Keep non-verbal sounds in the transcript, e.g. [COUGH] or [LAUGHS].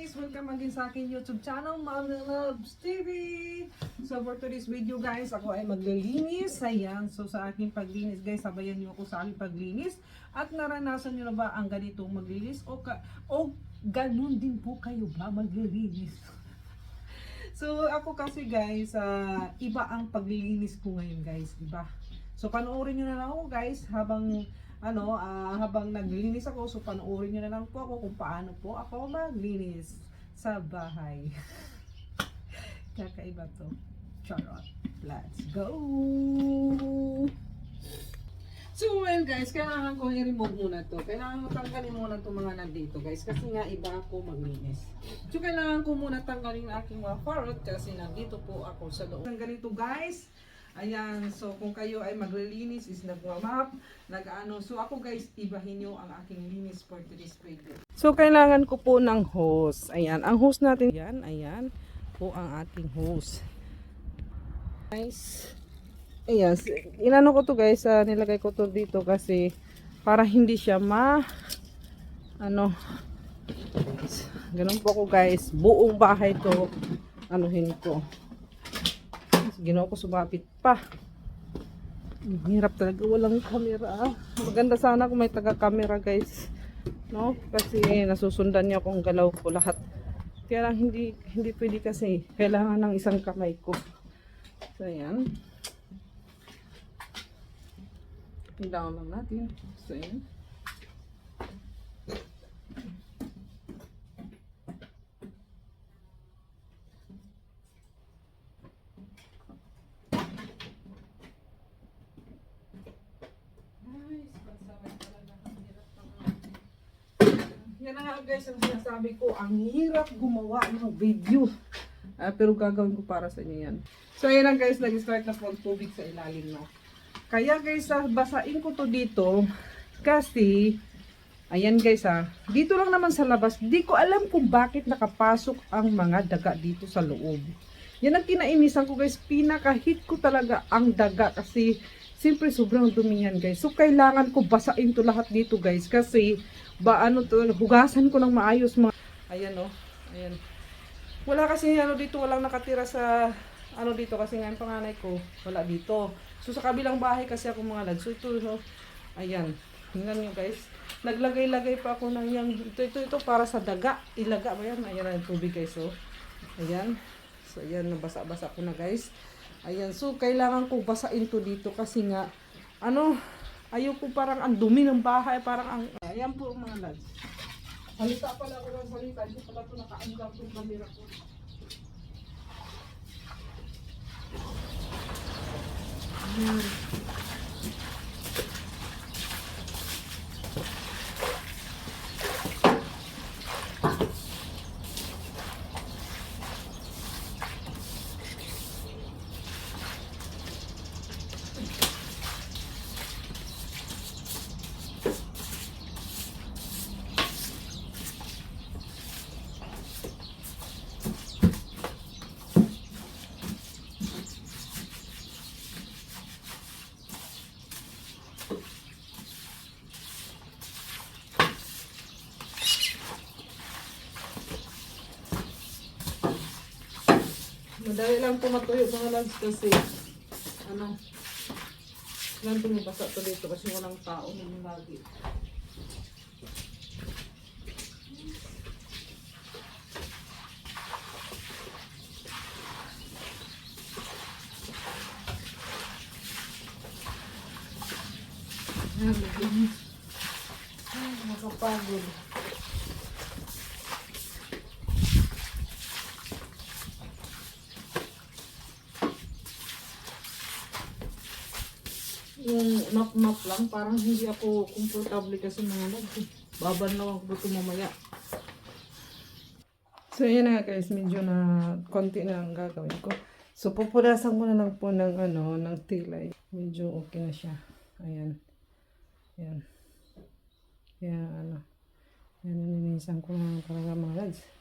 guys! Welcome again sa akin YouTube channel, Mami Loves TV! So for today's video guys, ako ay maglilinis. Ayan, so sa aking paglinis guys, sabayan niyo ako sa aking paglinis. At naranasan niyo na ba ang ganitong maglinis? O, ka, o ganun din po kayo ba maglilinis? [LAUGHS] so ako kasi guys, ah, iba ang paglilinis ko ngayon guys, iba. So panoorin niyo na lang ako guys habang ano, ah, habang naglilinis ako, so panoorin nyo na lang po ako kung paano po ako maglinis sa bahay. [LAUGHS] Kakaiba to. Charot. Let's go! So well guys, kailangan ko i-remove muna to. Kailangan ko tanggalin muna itong mga nandito guys. Kasi nga iba ako maglinis. So kailangan ko muna tanggalin ang aking mga parrot kasi nandito po ako sa loob. Ang ganito guys, Ayan, so kung kayo ay maglilinis is nagmamap, nag-ano. So ako guys, ibahin nyo ang aking linis for today's video. So kailangan ko po ng hose. Ayan, ang hose natin, ayan, ayan po ang ating hose. Nice. Ayan, inano ko to guys, ah, nilagay ko to dito kasi para hindi siya ma, ano, ganun po ako guys, buong bahay to, anuhin ko. Ginawa ko sumapit pa. Hirap talaga walang camera. Maganda sana kung may taga-camera guys. No? Kasi nasusundan niya kung galaw ko lahat. Kaya lang hindi, hindi pwede kasi. Kailangan ng isang kamay ko. So ayan. Kailangan lang natin. So ayan. Nice. Pagsaway talaga. Ang hirap ng- Yan na nga guys ang sinasabi ko. Ang hirap gumawa ng video. Ah, pero gagawin ko para sa inyo yan. So ayan na guys, nag-start na po tubig sa ilalim na. Kaya guys, ah, basain ko to dito. Kasi, ayan guys ah, dito lang naman sa labas, di ko alam kung bakit nakapasok ang mga daga dito sa loob. Yan ang kinainisan ko guys, pinaka-hit ko talaga ang daga kasi Siyempre, sobrang dumi guys. So, kailangan ko basain to lahat dito, guys. Kasi, ba, ano to, hugasan ko ng maayos mga... Ayan, oh. Ayan. Wala kasi, ano dito, walang nakatira sa, ano dito, kasi nga yung panganay ko, wala dito. So, sa kabilang bahay kasi ako mga lads. So, ito, so, ayan. Tingnan nyo, guys. Naglagay-lagay pa ako ng yung, ito, ito, ito, para sa daga. Ilaga ba yan? Ayan ang tubig, guys, oh. Ayan. So, ayan, nabasa-basa ko na, guys. Ayan, so kailangan ko basain to dito kasi nga, ano, ayoko parang ang dumi ng bahay, parang ang, ayan po mga lads. Salita pala ako ng salita, hindi pala ito nakaanggang itong camera ko. Ayan. Madali lang po matuyo mga lads kasi ano lang tumibasa to dito kasi walang tao naman lagi. Ay, nakapagod. Yung map-map lang, parang hindi ako komportable kasi mga lag. Babanlaw ako ito mamaya. So, yun na guys, medyo na konti na ang gagawin ko. So, pupunasan ko na lang po ng, ano, ng tilay. Medyo okay na siya. Ayan. Ayan. Kaya, ano, yan, nilinisan ko na talaga mga lads.